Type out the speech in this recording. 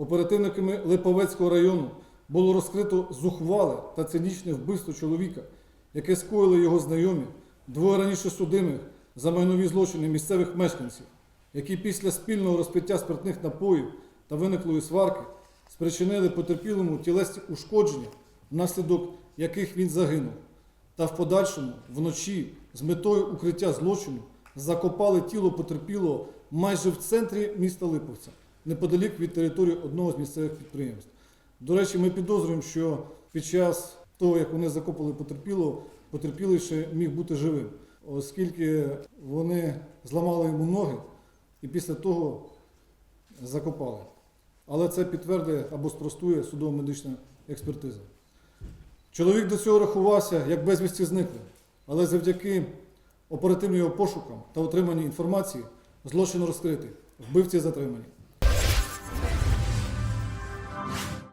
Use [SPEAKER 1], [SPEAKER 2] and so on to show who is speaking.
[SPEAKER 1] оперативниками Липовецького району було розкрито зухвале та цинічне вбивство чоловіка, яке скоїли його знайомі, двоє раніше судимих за майнові злочини місцевих мешканців, які після спільного розпиття спиртних напоїв та виниклої сварки спричинили потерпілому тілесні ушкодження, внаслідок яких він загинув, та в подальшому вночі з метою укриття злочину закопали тіло потерпілого майже в центрі міста Липовця, неподалік від території одного з місцевих підприємств. До речі, ми підозрюємо, що під час того, як вони закопали потерпілого, потерпілий ще міг бути живим, оскільки вони зламали йому ноги і після того закопали. Але це підтвердить або спростує судово-медична експертиза. Чоловік до цього рахувався як безвісті зниклий, але завдяки оперативним його пошукам та отриманій інформації злочин розкритий, вбивці затримані.